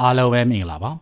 အားလုံးပဲမင်္ဂလာပါ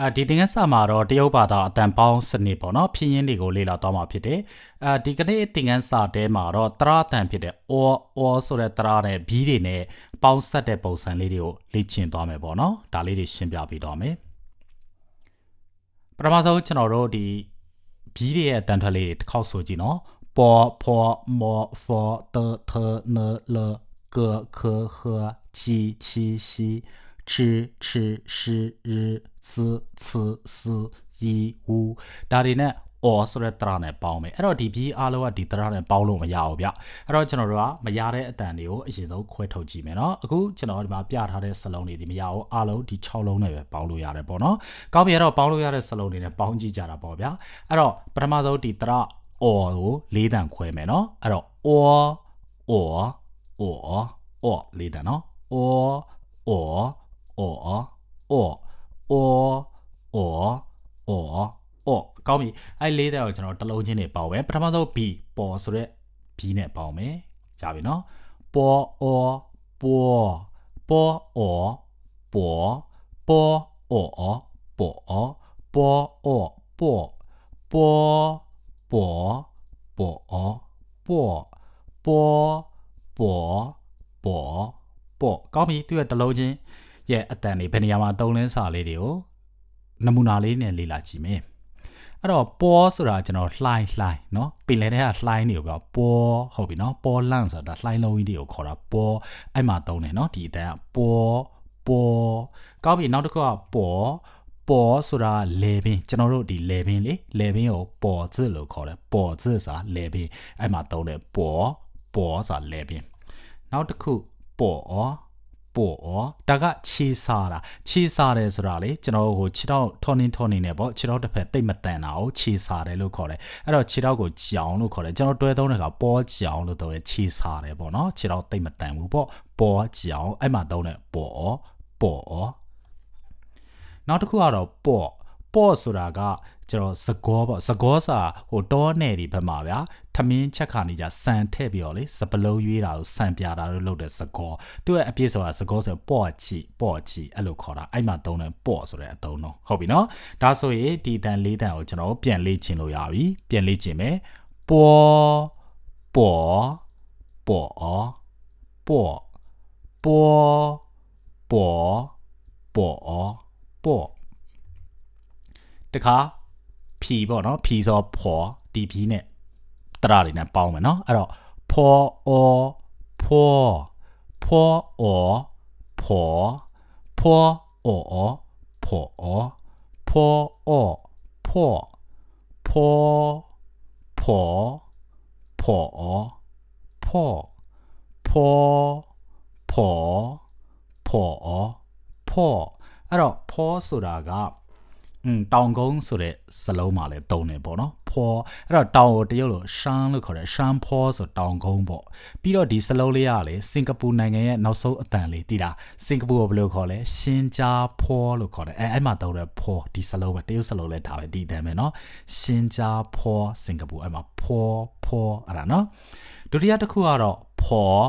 အဲဒီတင်ကဆာမှာတော့တရုတ်ဘာသာအတန်ပေါင်းစနစ်ပေါ့နော်ဖြစ်ရင်းတွေကိုလေ့လာတော့မှာဖြစ်တယ်။အဲဒီကနေ့တင်ကန်းစာတဲမှာတော့တရအတန်ဖြစ်တဲ့ or or ဆိုတဲ့တရနဲ့ b တွေနဲ့ပေါင်းဆက်တဲ့ပုံစံလေးတွေကိုလေ့ကျင့်သွားမယ်ပေါ့နော်။ဒါလေးတွေရှင်းပြပေးတော့မယ်။ပထမဆုံးကျွန်တော်တို့ဒီ 必列单出来考手机呢，包、破、摸、佛、的、特、呢、了、个、可、和、七、七、西、吃、吃、是、日、次、次、四、一、五。到底呢？or ဆိုတဲ့တရနဲ့ပေါင်းမယ်အဲ့တော့ဒီ B အားလုံးကဒီတရနဲ့ပေါင်းလို့မရဘူးဗျအဲ့တော့ကျွန်တော်တို့ကမရတဲ့အတန်တွေကိုအရင်ဆုံးခွဲထုတ်ကြည့်မယ်နော်အခုကျွန်တော်ဒီမှာပြထားတဲ့စလုံးတွေဒီမရဘူးအားလုံးဒီ6လုံးနဲ့ပဲပေါင်းလို့ရတယ်ပေါ့နော်ကောင်းပြီအဲ့တော့ပေါင်းလို့ရတဲ့စလုံးတွေနဲ့ပေါင်းကြည့်ကြတာပေါ့ဗျာအဲ့တော့ပထမဆုံးဒီတရ or ကို၄တန်ခွဲမယ်နော်အဲ့တော့ or or or or ၄တန်နော် or or or or or or or or ကောင်းပြီအဲ့လေးတဲ့ကိုကျွန်တော်တလုံးချင်းနေပေါင်းမယ်ပထမဆုံး b ပေါ်ဆိုရက် b နဲ့ပေါင်းမယ်ကြားပြီနော်ပေါ် or ပေါ်ပေါ် or ပေါ်ပေါ် or ပေါ်ပေါ် or ပေါ်ပေါ်ပေါ်ပေါ် or ပေါ်ပေါ်ပေါ်ပေါ်ပေါ်ကောင်းပြီသူရဲ့တလုံးချင်းရဲ့အတန်တွေဘယ်နေရာမှာတုံးလင်းစာလေးတွေကိုနမူနာလေးနဲ့လေ့လာကြည့်မယ် အဲ့တော့ပေါ်ဆိုတာကျွန်တော်လှိုင်းလှိုင်းเนาะပင်လယ်ထဲကလှိုင်းတွေကိုပြောပေါ်ဟုတ်ပြီเนาะပေါ်လန့်ဆိုတာလှိုင်းလုံးကြီးတွေကိုခေါ်တာပေါ်အဲ့မှာသုံးတယ်เนาะဒီအတန်ကပေါ်ပေါ်ကောင်းပြီနောက်တစ်ခုကပေါ်ပေါ်ဆိုတာလေပင်ကျွန်တော်တို့ဒီလေပင်လေလေပင်ကိုပေါ်字လို့ခေါ်တယ်ပေါ်字ဆိုတာလေပင်အဲ့မှာသုံးတယ်ပေါ်ပေါ်ဆိုတာလေပင်နောက်တစ်ခုပေါ် ပို့ဩဒါကခြေစားတာခြေစားတယ်ဆိုတာလေကျွန်တော်ဟိုခြေထောက်ထော်နင်းထော်နင်းနေပေါ့ခြေထောက်တစ်ဖက်တိတ်မတန်တာကိုခြေစားတယ်လို့ခေါ်တယ်အဲ့တော့ခြေထောက်ကိုကြောင်လို့ခေါ်တယ်ကျွန်တော်တွဲသုံးတဲ့ကပေါ်ကြောင်လို့သုံးတယ်ခြေစားတယ်ပေါ့နော်ခြေထောက်တိတ်မတန်ဘူးပေါ့ပေါ်ကြောင်အဲ့မှာသုံးတယ်ပေါ်ဩပေါ်ဩနောက်တစ်ခုကတော့ပေါ်ပေါ့ဆိုတာက ကျွန်တော်စကောပေါ့စကောစာဟိုတောနယ်ဒီဘက်မှာဗျာထမင်းချက်ခါနေကြစံထည့်ပြီးတော့လေစပလုံးရွေးတာကိုစံပြတာလို့လုပ်တဲ့စကောသူ့ရဲ့အပြည့်ဆိုတာစကောဆိုပေါ့ချီပေါ့ချီအဲ့လိုခေါ်တာအဲ့မှာသုံးတယ်ပေါ့ဆိုတဲ့အသုံးတော့ဟုတ်ပြီနော်ဒါဆိုရင်ဒီတန်လေးတန်ကိုကျွန်တော်ပြန်လေ့ကျင့်လို့ရပြီပြန်လေ့ကျင့်မယ်ပေါ်ပေါ်ပေါ်ပေါ်ပေါ်ပေါ်ပေါ်ပေါ်တခါ P ပေါ့နော် P ဆိုပေါ် DP နဲ့တရတွေနဲ့ပေါင်းမယ်နော်အဲ့တော့ပေါ်အောပေါ်ပေါ်အောပေါ်ပေါ်အောပေါ်အောပေါ်အောပေါ်ပေါ်ပေါ်ပေါ်အောပေါ်ပေါ်ပေါ်ပေါ်အောပေါ်အဲ့တော့ပေါ်ဆိုတာက อืมတောင်ကုန်းဆိုတဲ့စလုံးမှာလည်းတုံတယ်ပေါ့နော်ဖော်အဲ့တော့တောင်ကိုတရုတ်လိုရှမ်းလို့ခေါ်တယ်ရှမ်းဖော်ဆိုတောင်ကုန်းပေါ့ပြီးတော့ဒီစလုံးလေးကလည်းစင်ကာပူနိုင်ငံရဲ့နောက်ဆုံးအတန်လေးတည်တာစင်ကာပူကိုဘယ်လိုခေါ်လဲရှင်းကြာဖော်လို့ခေါ်တယ်အဲအဲ့မှာတုံတယ်ဖော်ဒီစလုံးပဲတရုတ်စလုံးလည်းဒါပဲဒီအတန်ပဲနော်ရှင်းကြာဖော်စင်ကာပူအဲ့မှာဖော်ဖော်အဲ့ဒါနော်ဒုတိယတစ်ခုကတော့ဖော်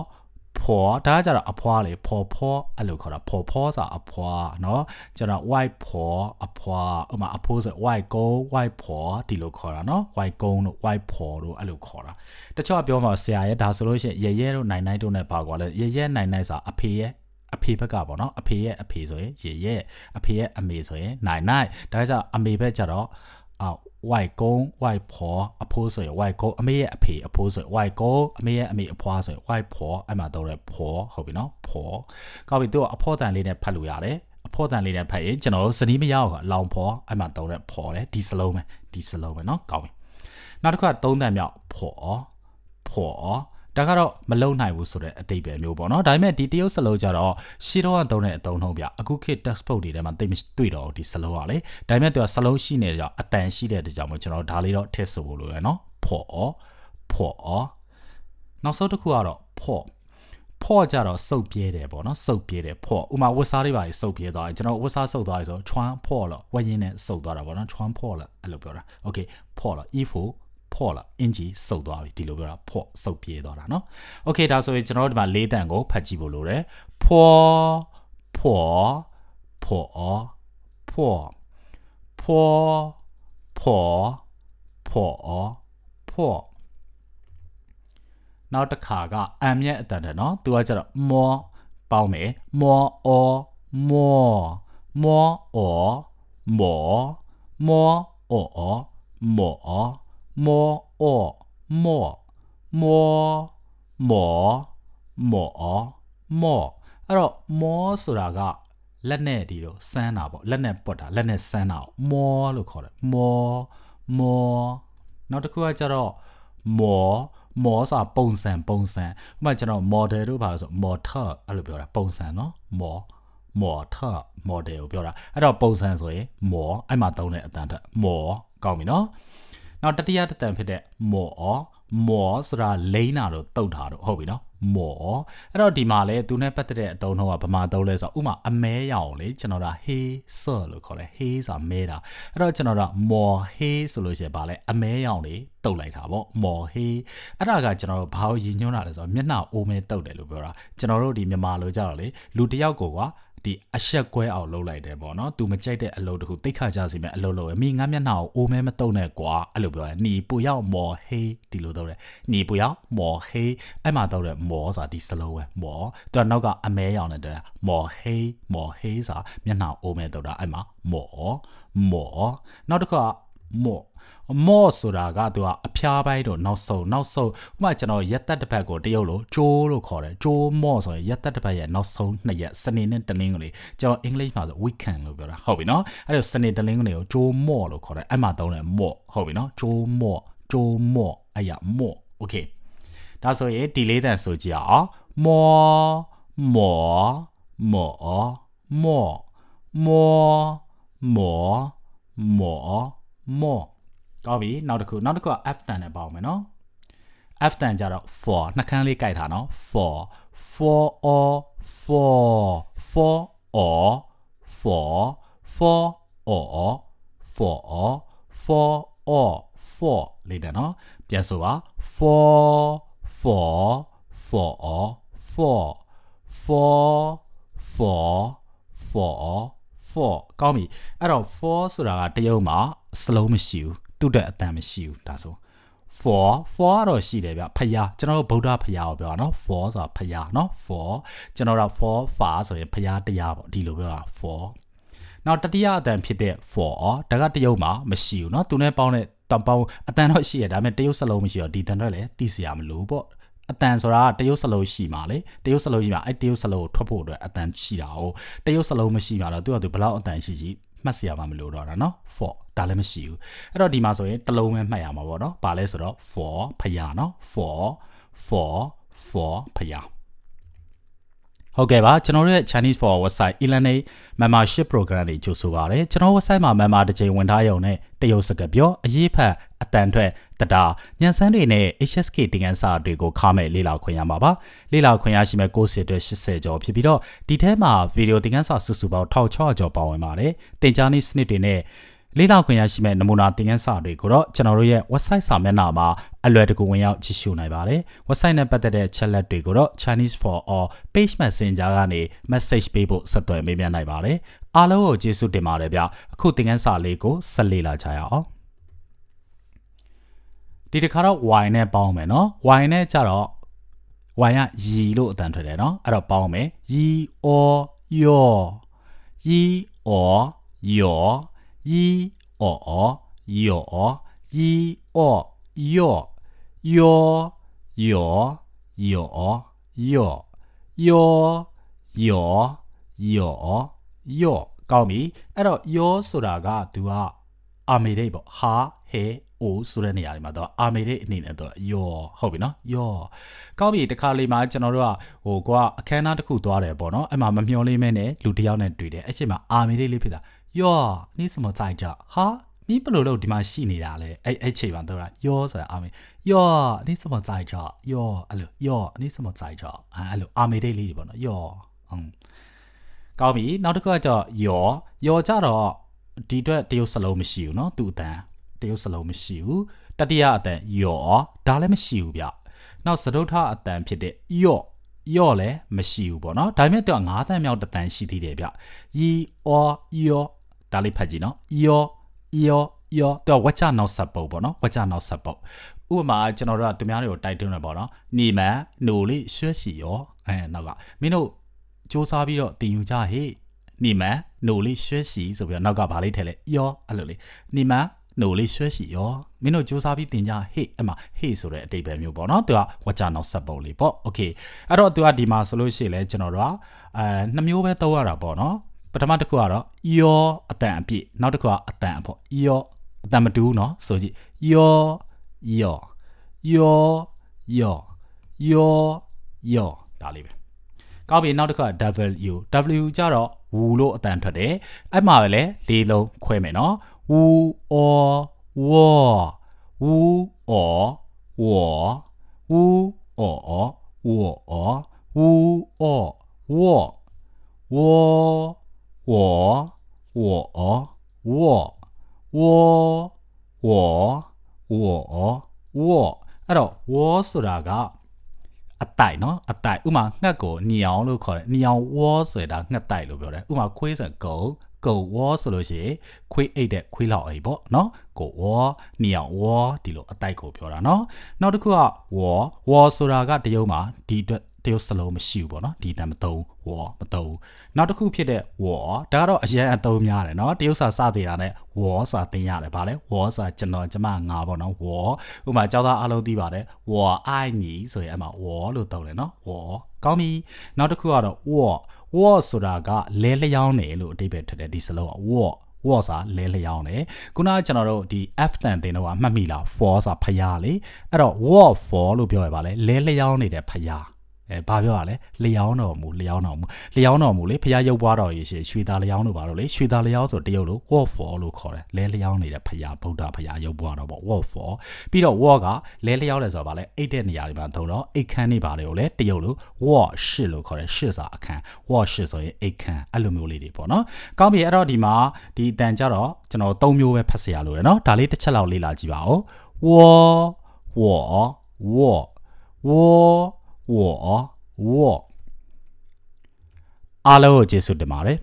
ဖောဒါကကြတော့အဖွားလေဖောဖောအဲ့လိုခေါ်တာဖောဖောဆိုအဖွားเนาะကျွန်တော် white ဖောအဖွားဥမာအဖိုးဆို white ကုန်း white ဖောဒီလိုခေါ်တာเนาะ white ကုန်းတို့ white ဖောတို့အဲ့လိုခေါ်တာတချို့ကပြောမှာဆရာရဲ့ဒါဆိုလို့ရှိရင်ရဲရဲတို့နိုင်နိုင်တို့နဲ့ပါကွာလဲရဲရဲနိုင်နိုင်ဆိုအဖေရဲ့အဖေဘက်ကပေါ့နော်အဖေရဲ့အဖေဆိုရင်ရေရဲ့အဖေရဲ့အမေဆိုရင်နိုင်နိုင်ဒါကြောင့်အမေဘက်ကျတော့အာ ဝိုက်ကုန်းဝိုက်ဖော်အဖိုးဆိုရင်ဝိုက်ကုန်းအမေရဲ့အဖေအဖိုးဆိုရင်ဝိုက်ကုန်းအမေရဲ့အမေအဖွားဆိုရင်ဝိုက်ဖော်အဲ့မှာတော့ရဖော်ဟုတ်ပြီနော်ဖော်ကောက်ပြီသူကအဖော်တန်လေးနဲ့ဖတ်လို့ရတယ်အဖော်တန်လေးနဲ့ဖတ်ရင်ကျွန်တော်တို့စနီးမရအောင်လောင်ဖော်အဲ့မှာတော့ရဖော်တယ်ဒီစလုံးပဲဒီစလုံးပဲနော်ကောက်ပြီနောက်တစ်ခါသုံးတန်မြောက်ဖော်ဖော် ဒါကတော့မလုံနိုင်ဘူးဆိုတဲ့အတိတ်ပဲမျိုးပေါ့နော်ဒါပေမဲ့ဒီတရုတ်စလုံးကြတော့ရှီတော့ကသုံးတဲ့အသုံးနှုန်းပြအခုခေတ် textbook တွေထဲမှာသိမတွေ့တော့ဒီစလုံးကလေဒါပေမဲ့သူကစလုံးရှိနေတဲ့ကြောင့်အတန်ရှိတဲ့ကြောင့်မို့ကျွန်တော်ဒါလေးတော့ထည့်ဆိုလို့ရနော်ဖော်ဖော်နောက်ဆုံးတစ်ခုကတော့ဖော်ဖော့ကြတော့စုပ်ပြဲတယ်ပေါ့နော်စုပ်ပြဲတယ်ဖော့ဥမာဝတ်စားတွေပါစုပ်ပြဲသွားတယ်ကျွန်တော်ဝတ်စားစုပ်သွားပြီဆိုချွမ်းဖော့လို့ဝက်ရင်းနဲ့စုပ်သွားတာပေါ့နော်ချွမ်းဖော့လို့အဲ့လိုပြောတာโอเคဖော့လို့ if ဖော့လာအင်ဂျီစုပ်သွားပြီဒီလိုပြောတာဖော့စုပ်ပြေးသွားတာเนาะโอเคဒါဆိုရင်ကျွန်တော်တို့ဒီမှာလေးတန်ကိုဖတ်ကြည့်ဖို့လိုတယ်ဖော့ဖော့ဖော့ဖော့ဖော့ဖော့ဖော့ဖော့နောက်တစ်ခါကအမ်ရဲ့အတန်တယ်เนาะသူကကျတော့မောပေါင်းမယ်မောအောမောမောအောမောမောအောမော မောအောမောမောမောမောမောအဲ့တော့မောဆိုတာကလက်နဲ့ဒီလိုစမ်းတာပေါ့လက်နဲ့ပွတ်တာလက်နဲ့စမ်းတာကိုမောလို့ခေါ်တယ်မောမောနောက်တစ်ခုကကျတော့မောမောဆိုတာပုံစံပုံစံဥပမာကျွန်တော် model တို့ပါလို့ဆို motor အဲ့လိုပြောတာပုံစံเนาะမော motor model ကိုပြောတာအဲ့တော့ပုံစံဆိုရင်မောအဲ့မှာသုံးတဲ့အတန်တက်မောကောင်းပြီเนาะ နောက်တတိယတတန်ဖြစ်တဲ့မောမောဆိုတာလိမ့်တာတော့တုတ်တာတော့ဟုတ်ပြီနော်မောအဲ့တော့ဒီမှာလဲသူနဲ့ပတ်သက်တဲ့အတုံးတော့ဗမာသုံးလဲဆိုဥမာအမဲရအောင်လေကျွန်တော်ဒါ hey sir လို့ခေါ်တယ် hey ဆိုတာမဲတာအဲ့တော့ကျွန်တော်ဒါ more hey ဆိုလို့ရှိရင်ဗာလဲအမဲရအောင်လေတုတ်လိုက်တာပေါ့ more hey အဲ့ဒါကကျွန်တော်တို့ဘာကိုရည်ညွှန်းတာလဲဆိုတော့မျက်နှာအိုးမဲတုတ်တယ်လို့ပြောတာကျွန်တော်တို့ဒီမြန်မာလိုကြတော့လေလူတယောက်ကိုက ဒီအဆက်ကွဲအောင်လုပ်လိုက်တယ်ပေါ့နော်။ तू မကြိုက်တဲ့အလုပ်တခုတိတ်ခါကြစီမဲ့အလုပ်လုပ်ရမိငါမျက်နှာကိုအိုးမဲမတုံနဲ့ကွာအဲ့လိုပြောတယ်။နီပူရောက်မော်ဟေးဒီလိုတော့တယ်။နီပူရောက်မော်ဟေးအဲ့မှာတော့တယ်မော်ဆိုတာဒီစလုံးပဲမော်သူကနောက်ကအမဲရောင်နဲ့တဲ့မော်ဟေးမော်ဟေးဆိုတာမျက်နှာအိုးမဲတုံတာအဲ့မှာမော်မော်နောက်တစ်ခါမော် မော့ဆိုတာကသူကအဖျားပိုင်းတော့နောက်ဆုံးနောက်ဆုံးဥပမာကျွန်တော်ရက်သက်တစ်ပတ်ကိုတရုတ်လို့ကျိုးလို့ခေါ်တယ်ကျိုးမော့ဆိုရင်ရက်သက်တစ်ပတ်ရဲ့နောက်ဆုံးနှစ်ရက်စနေနဲ့တနင်္ဂနွေကျွန်တော်အင်္ဂလိပ်မှာဆို weekend လို့ပြောတာဟုတ်ပြီနော်အဲ့ဒါစနေတနင်္ဂနွေကိုကျိုးမော့လို့ခေါ်တယ်အဲ့မှာသုံးတယ်မော့ဟုတ်ပြီနော်ကျိုးမော့ကျိုးမော့အဲ့ရမော့ okay ဒါဆိုရင်ဒီလေးတန်ဆိုကြည့်အောင်မော့မော့မော့မော့မော့မော့မော့မော့ ကောင်းပြီနောက်တစ်ခုနောက်တစ်ခုက F တန်နဲ့ပေါအောင်မယ်နော် F တန်ကြတော့ for နှခမ်းလေးကြိုက်တာနော် for for or for for or for for or for or for or for လေးတယ်နော်ပြန်ဆိုပါ for for for or for for for for for ကောင်းပြီအဲ့တော့ for ဆိုတာကတရုတ်မှာ slow မရှိဘူး တူတဲ့အတန်မရှိဘူးဒါဆို for for ကတော့ရှိတယ်ဗျဖယားကျွန်တော်တို့ဗုဒ္ဓဖယားကိုပြောတာเนาะ for ဆိုတာဖယားเนาะ for ကျွန်တော်တို့ for fa ဆိုရင်ဖယားတရားပေါ့ဒီလိုပြောတာ for နောက်တတိယအတန်ဖြစ်တဲ့ for ဒါကတရုတ်မှာမရှိဘူးเนาะသူနဲ့ပေါင်းတဲ့တန်ပေါင်းအတန်တော့ရှိရဒါပေမဲ့တရုတ်စလုံးမရှိတော့ဒီတန်တော့လည်းသိစရာမလိုပေါ့အတန်ဆိုတာတရုတ်စလုံးရှိမှာလေတရုတ်စလုံးရှိမှာအဲ့တရုတ်စလုံးကိုထွက်ဖို့အတွက်အတန်ရှိတာ哦တရုတ်စလုံးမရှိမှာတော့သူကသူဘလောက်အတန်ရှိရှိ မှတ်စရာမှမလိုတော့တာနော် for ဒါလည်းမရှိဘူးအဲ့တော့ဒီမှာဆိုရင်တစ်လုံးပဲမှတ်ရမှာပေါ့နော်ဘာလဲဆိုတော့ for ဖယားနော် for for for ဖယား ဟုတ်ကဲ့ပါကျွန်တော်တို့ရဲ့ Chinese for website e-learning membership program တွေကြိုဆိုပါရစေကျွန်တော် website မှာ member တစ်ချိန်ဝင်ထားရုံနဲ့တရုတ်စကားပြောအရေးဖတ်အတန်ထွက်တတာညံစမ်းတွေနဲ့ HSK တင်ကန်းစာတွေကိုခါမဲ့လေ့လာခွင့်ရမှာပါလေ့လာခွင့်ရရှိမဲ့ course တွေ80ကျော်ဖြစ်ပြီးတော့ဒီထဲမှာ video တင်ကန်းစာစုစုပေါင်း1600ကျော်ပါဝင်ပါတယ်တင်ကြားနည်းစနစ်တွေနဲ့ လေးလောက်ခွင့်ရရှိမဲ့နမူနာသင်ခန်းစာတွေကိုတော့ကျွန်တော်တို့ရဲ့ website စာမျက်နှာမှာအလွယ်တကူဝင်ရောက်ကြည့်ရှုနိုင်ပါတယ်။ website နဲ့ပတ်သက်တဲ့ chat လက်တွေကိုတော့ Chinese for all page messenger ကနေ message ပေးဖို့ဆက်သွယ်မေးမြန်းနိုင်ပါတယ်။အားလုံးကိုကျေးဇူးတင်ပါတယ်ဗျ။အခုသင်ခန်းစာလေးကိုဆက်လေ့လာကြရအောင်။ဒီတစ်ခါတော့ y နဲ့ပေါင်းမယ်နော်။ y နဲ့ကြတော့ y ကရီလို့အတန်ထွက်တယ်နော်။အဲ့တော့ပေါင်းမယ်။ရီအောယောရီအောယော 一哦有一哦哟哟有有哟哟有有哟ကောင်းပြီအဲ့တော့ယောဆိုတာကသူကအာမေရိတ်ပေါ့ဟာဟေအိုဆိုတဲ့နေရာတွေမှာတော့အာမေရိတ်အနေနဲ့တော့ယောဟုတ်ပြီနော်ယောကောင်းပြီတခါလေးမှာကျွန်တော်တို့ကဟိုကွာအခမ်းအနားတစ်ခုသွားတယ်ပေါ့နော်အဲ့မှာမမျောလေးမဲနဲ့လူတယောက်နဲ့တွေ့တယ်အဲ့ချိန်မှာအာမေရိတ်လေးဖြစ်တာ ယောနေစမကြိုက်ကြဟာမင်းဘလို့လို့ဒီမှာရှိနေတာလဲအဲ့အဲ့ချိန်မှာတော့ယောဆိုတာအာမေယောနေစမကြိုက်ကြယောအဲ့လိုယောနေစမကြိုက်ကြအဲ့လိုအာမေဒိတ်လေးတွေပေါ့နော်ယောဟုတ်ကောင်းပြီနောက်တစ်ခုကကြယောယောကြတော့ဒီအတွက်တရုတ်စလုံးမရှိဘူးเนาะသူ့အတန်တရုတ်စလုံးမရှိဘူးတတိယအတန်ယောဒါလည်းမရှိဘူးဗျနောက်စတုထအတန်ဖြစ်တဲ့ယောယောလည်းမရှိဘူးပေါ့နော်ဒါပေမဲ့တော့၅တန်မြောက်တန်ရှိသေးတယ်ဗျရီအောယော ဒါလေးဖတ်ကြည့်နော်ယောယောယောတော့ဝါချနောက်ဆက်ပုတ်ပေါ့နော်ဝါချနောက်ဆက်ပုတ်ဥပမာကျွန်တော်တို့ကသူများတွေကိုတိုက်တွန်းတယ်ပေါ့နော်ညီမန်หนูလေးရွှဲစီရောအဲနောက်ကမင်းတို့စူးစားပြီးတော့တင်ယူကြဟေ့ညီမန်หนูလေးရွှဲစီဆိုပြီးတော့နောက်ကဗာလေးထဲလဲယောအဲ့လိုလေးညီမန်หนูလေးရွှဲစီရောမင်းတို့စူးစားပြီးတင်ကြဟေ့အမဟေ့ဆိုတဲ့အတိတ်ပဲမျိုးပေါ့နော်သူကဝါချနောက်ဆက်ပုတ်လေးပေါ့โอเคအဲ့တော့သူကဒီမှာဆိုလို့ရှိရင်လဲကျွန်တော်တို့ကအဲနှစ်မျိုးပဲသုံးရတာပေါ့နော် ပထမတစ်ခုကတော့ယောအတန်အပြည့်နောက်တစ်ခုကအတန်အပေါ့ယောအတန်မတူးနော်ဆိုကြည့်ယောယောယောယောယောယောဒါလေးပဲကောင်းပြီနောက်တစ်ခါ W W ကြတော့ဝူလို့အတန်ထွက်တယ်အဲ့မှာပဲလေလေးလုံးခွဲမယ်နော်ဝူအောဝောဝူအောဝောဝူအောဝောဝူအောဝောဝော 我我我我我我我အဲ့တော့ဝေါဆိုတာကအတိုက်เนาะအတိုက်ဥမာငှက်ကိုညောင်လို့ခေါ်တယ်ညောင်ဝေါဆိုတာငှက်တိုက်လို့ပြောတယ်ဥမာခွေးဆိုကုံကုံဝေါဆိုလို့ရှိရင်ခွေးအိတ်တဲ့ခွေးလောက်အိတ်ပေါ့เนาะကိုဝေါညောင်ဝေါဒီလိုအတိုက်ကိုပြောတာเนาะနောက်တစ်ခုကဝေါဝေါဆိုတာကတရုံမှာဒီအတွက် တရုတ်စလုံးမရှိဘူးပေါ့နော်ဒီတန်မသုံးဝေါ်မသုံးနောက်တစ်ခုဖြစ်တဲ့ဝေါ်ဒါကတော့အရင်အသုံးများတယ်နော်တရုတ်စာစသေးတာနဲ့ဝေါ်စာတင်ရတယ်ဗာလဲဝေါ်စာကျွန်တော်ကျမငါပေါ့နော်ဝေါ်ဥပမာကျောင်းသားအားလုံးသိပါတယ်ဝေါ်အိုင်ညီဆိုရင်အမှဝေါ်လို့သုံးတယ်နော်ဝေါ်ကောင်းပြီနောက်တစ်ခုကတော့ဝေါ်ဝေါ်ဆိုတာကလဲလျောင်းတယ်လို့အဓိပ္ပာယ်ထက်တယ်ဒီစလုံးကဝေါ်ဝေါ်စာလဲလျောင်းတယ်ခုနကကျွန်တော်တို့ဒီ F တန်တင်တော့မှတ်မိလား for စာဖျားလေအဲ့တော့ word for လို့ပြောရပါလေလဲလျောင်းနေတဲ့ဖျား အဲဘာပြောရလဲလျောင်းတော်မူလျောင်းတော်မူလျောင်းတော်မူလေဖျားရုပ်ပွားတော်ရေရှိရွှေသားလျောင်းတို့ပါတော့လေရွှေသားလျောင်းဆိုတရုတ်လို့ word for လို့ခေါ်တယ်လဲလျောင်းနေတဲ့ဖျားဗုဒ္ဓဖျားရုပ်ပွားတော်ပေါ့ word for ပြီးတော့ word ကလဲလျောင်းတယ်ဆိုတာဗာလဲအိတ်တဲ့နေရာတွေမှာသုံးတော့အိတ်ခမ်းနေပါလေကိုလေတရုတ်လို့ word ရှစ်လို့ခေါ်တယ်ရှစ်စာအခန်း word ရှစ်ဆိုရင်အိတ်ခမ်းအဲ့လိုမျိုးလေးတွေပေါ့နော်ကောင်းပြီအဲ့တော့ဒီမှာဒီအတန်ကြတော့ကျွန်တော်၃မျိုးပဲဖတ်เสียရလို့ရနော်ဒါလေးတစ်ချက်လောက်လေ့လာကြည့်ပါဦးဝေါ်ဝေါ်ဝေါ်ဝေါ် ဝေါ်ဝေါ်အားလုံးကိုကျေးဇူးတင်ပါတယ်